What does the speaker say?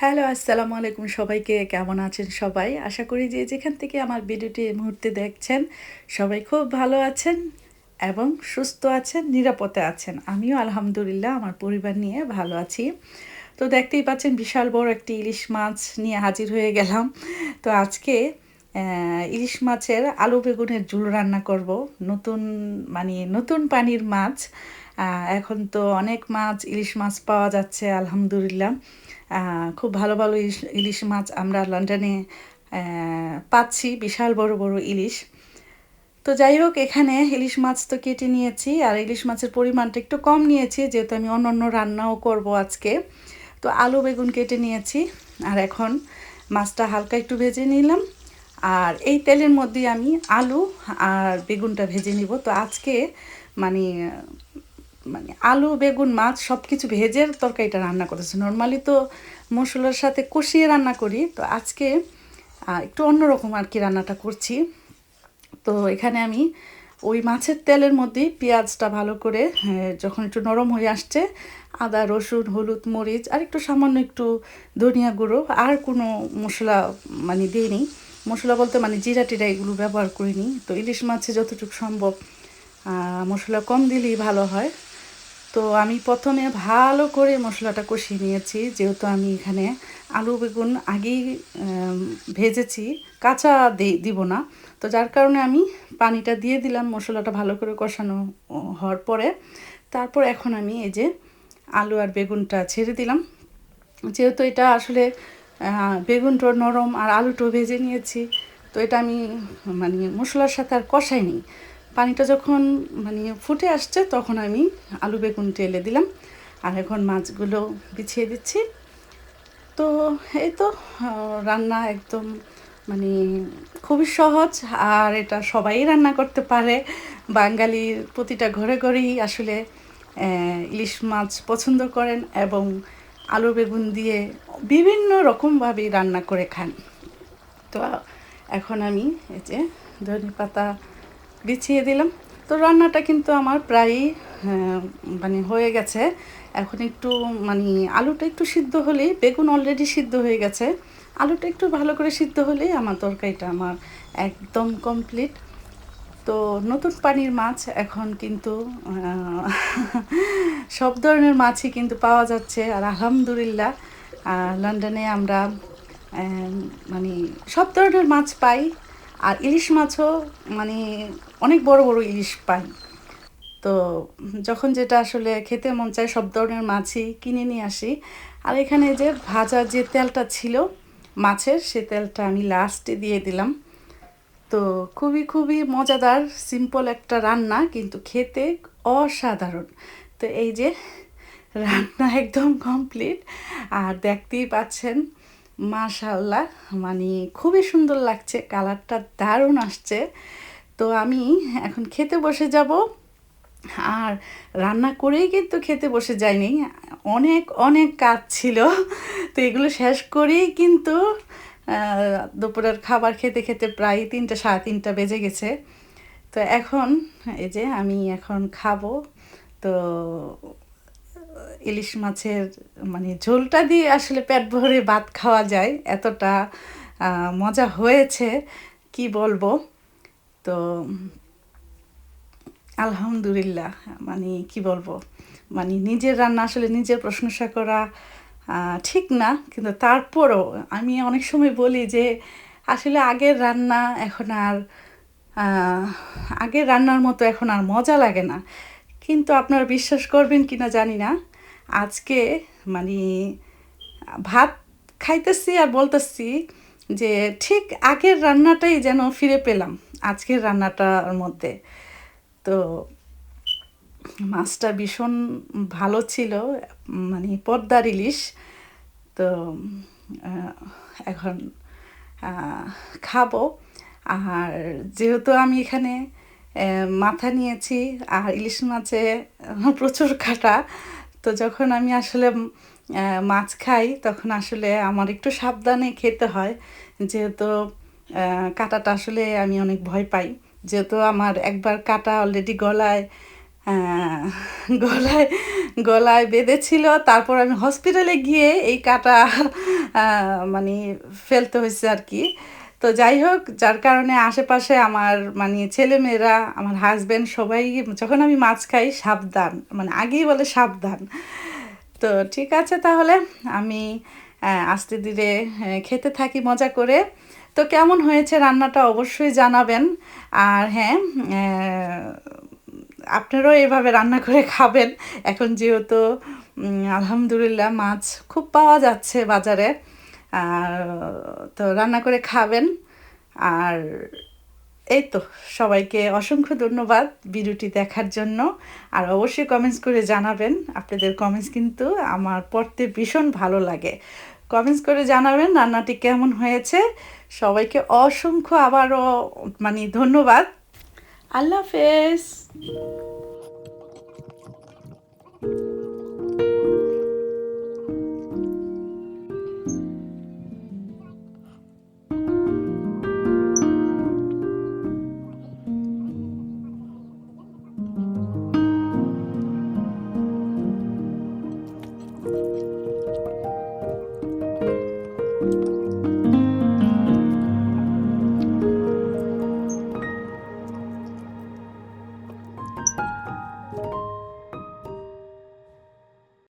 Hello, আসসালামু আলাইকুম সবাইকে। কেমন আছেন সবাই? আশা করি যে যেখান থেকে আমার ভিডিওটি এই মুহূর্তে দেখছেন, সবাই খুব ভালো আছেন এবং সুস্থ আছেন, নিরাপদে আছেন। আমিও আলহামদুলিল্লাহ আমার পরিবার নিয়ে ভালো আছি। তো দেখতেই পাচ্ছেন, বিশাল বড় একটি ইলিশ মাছ নিয়ে হাজির হয়ে গেলাম। তো আজকে ইলিশ মাছের আলু বেগুনের ঝুল রান্না করব। নতুন মানে নতুন পানির মাছ। এখন তো অনেক মাছ, ইলিশ মাছ পাওয়া যাচ্ছে, আলহামদুলিল্লাহ। খুব ভালো ভালো ইলিশ ইলিশ মাছ আমরা লন্ডনে পাচ্ছি, বিশাল বড় বড় ইলিশ। তো যাই হোক, এখানে ইলিশ মাছ তো কেটে নিয়েছি, আর ইলিশ মাছের পরিমাণটা একটু কম নিয়েছি, যেহেতু আমি অন্য অন্য রান্নাও করব আজকে। তো আলু বেগুন কেটে নিয়েছি, আর এখন মাছটা হালকা একটু ভেজে নিলাম। আর এই তেলের মধ্যে আমি আলু আর বেগুনটা ভেজে নিব। তো আজকে মানে মানে আলু, বেগুন, মাছ সব কিছু ভেজের তরকারিটা রান্না করেছি। নর্মালি তো মশলার সাথে কষিয়ে রান্না করি। তো আজকে একটু অন্যরকম আর কি রান্নাটা করছি। তো এখানে আমি ওই মাছের তেলের মধ্যেই পেঁয়াজটা ভালো করে যখন একটু নরম হয়ে আসছে, আদা, রসুন, হলুদ, মরিচ, আর একটু সামান্য একটু ধনিয়া গুঁড়ো, আর কোনো মশলা মানে দিইনি। মশলা বলতে মানে জিরা টিরা এগুলো ব্যবহার করিনি। তো ইলিশ মাছে যতটুকু সম্ভব মশলা কম দিলেই ভালো হয়। তো আমি প্রথমে ভালো করে মশলাটা কষিয়ে নিয়েছি, যেহেতু আমি এখানে আলু, বেগুন আগেই ভেজেছি, কাঁচা দিব না। তো যার কারণে আমি পানিটা দিয়ে দিলাম মশলাটা ভালো করে কষানো হওয়ার পরে। তারপর এখন আমি এই যে আলু আর বেগুনটা ছেড়ে দিলাম। যেহেতু এটা আসলে বেগুনটা নরম আর আলুটাও ভেজে নিয়েছি। তো এটা আমি মানে মশলার সাথে আর কষাই কষাইনি। পানিটা যখন মানে ফুটে আসছে তখন আমি আলু বেগুন টেলে দিলাম। আর এখন মাছগুলো বিছিয়ে দিচ্ছি। তো এই তো রান্না একদম মানে খুবই সহজ। আর এটা সবাই রান্না করতে পারে। বাঙালির প্রতিটা ঘরে ঘরেই আসলে ইলিশ মাছ পছন্দ করেন এবং আলু বেগুন দিয়ে বিভিন্ন রকমভাবেই রান্না করে খান। তো এখন আমি এই যে ধনে পাতা বিছিয়ে দিলাম। তো রান্নাটা কিন্তু আমার প্রায়ই মানে হয়ে গেছে। এখন একটু মানে আলুটা একটু সিদ্ধ হলেই, বেগুন অলরেডি সিদ্ধ হয়ে গেছে। আলুটা একটু ভালো করে সিদ্ধ হলেই আমার তরকারিটা আমার একদম কমপ্লিট তো নতুন পানির মাছ এখন কিন্তু সব ধরনের মাছই কিন্তু পাওয়া যাচ্ছে। আর আলহামদুলিল্লাহ লন্ডনে আমরা মানে সব ধরনের মাছ পাই। আর ইলিশ মাছও মানে অনেক বড় বড় ইলিশ পাই। তো যখন যেটা আসলে খেতে মন চায়, সব ধরনের মাছই কিনে নিয়ে আসি। আর এখানে যে ভাজা যে তেলটা ছিল মাছের, সে তেলটা আমি লাস্টে দিয়ে দিলাম। তো খুবই খুবই মজাদার সিম্পল একটা রান্না, কিন্তু খেতে অসাধারণ। তো এই যে রান্না একদম কমপ্লিট আর দেখতেই পাচ্ছেন মাশাল্লাহ মানে খুবই সুন্দর লাগছে, কালারটা দারুণ আসছে। তো আমি এখন খেতে বসে যাব, আর রান্না করেই কিন্তু খেতে বসে যায়নি অনেক অনেক কাজ ছিল। তো এগুলো শেষ করেই কিন্তু দুপুরের খাবার খেতে খেতে প্রায় তিনটা, সাড়ে তিনটা বেজে গেছে। তো এখন, এই যে আমি এখন খাব, তো ইলিশ মাছের মানে ঝোলটা দিয়ে আসলে পেট ভরে ভাত খাওয়া যায়, এতটা মজা হয়েছে, কি বলব? তো আলহামদুলিল্লাহ মানে কি বলব? মানে নিজের রান্না আসলে নিজের প্রশংসা করা ঠিক না, কিন্তু তারপরও আমি অনেক সময় বলি যে আসলে আগের রান্না এখন আর আগের রান্নার মতো এখন আর মজা লাগে না। কিন্তু আপনারা বিশ্বাস করবেন কি না জানি না, আজকে মানে ভাত খাইতেছি আর বলতেছি যে ঠিক আগের রান্নাটাই যেন ফিরে পেলাম, আজকের রান্নাটার মধ্যে। তো মাছটা ভীষণ ভালো ছিল মানে পদ্মার ইলিশ। তো এখন খাব। আর যেহেতু আমি এখানে মাথা নিয়েছি, আর ইলিশ মাছে প্রচুর কাটা, তো যখন আমি আসলে মাছ খাই, তখন আসলে আমার একটু সাবধানে খেতে হয়। যেহেতু কাটাটা আসলে আমি অনেক ভয় পাই। যেহেতু আমার একবার কাটা অলরেডি গলায় গলায় গলায় বেঁধেছিল। তারপর আমি হসপিটালে গিয়ে এই কাটা মানে ফেলতে হয়েছে আর কি। তো যাই হোক, যার কারণে আশেপাশে আমার মানে ছেলেমেয়েরা, আমার হাজব্যান্ড সবাই যখন আমি মাছ খাই, সাবধান। মানে আগেই বলে সাবধান। তো ঠিক আছে তাহলে, আমি আস্তে ধীরে খেতে থাকি, মজা করে। তো কেমন হয়েছে রান্নাটা অবশ্যই জানাবেন। আর হ্যাঁ আপনারাও এভাবে রান্না করে খাবেন। এখন যেহেতু আলহামদুলিল্লাহ মাছ খুব পাওয়া যাচ্ছে বাজারে। আর, তো রান্না করে খাবেন। আর এই তো, সবাইকে অসংখ্য ধন্যবাদ ভিডিওটি দেখার জন্য। আর অবশ্যই কমেন্টস করে জানাবেন। আপনাদের কমেন্টস কিন্তু আমার পড়তে ভীষণ ভালো লাগে। কমেন্টস করে জানাবেন রান্নাটি কেমন হয়েছে। সবাইকে অসংখ্য আবারও মানে ধন্যবাদ। আল্লাহ হাফেজ।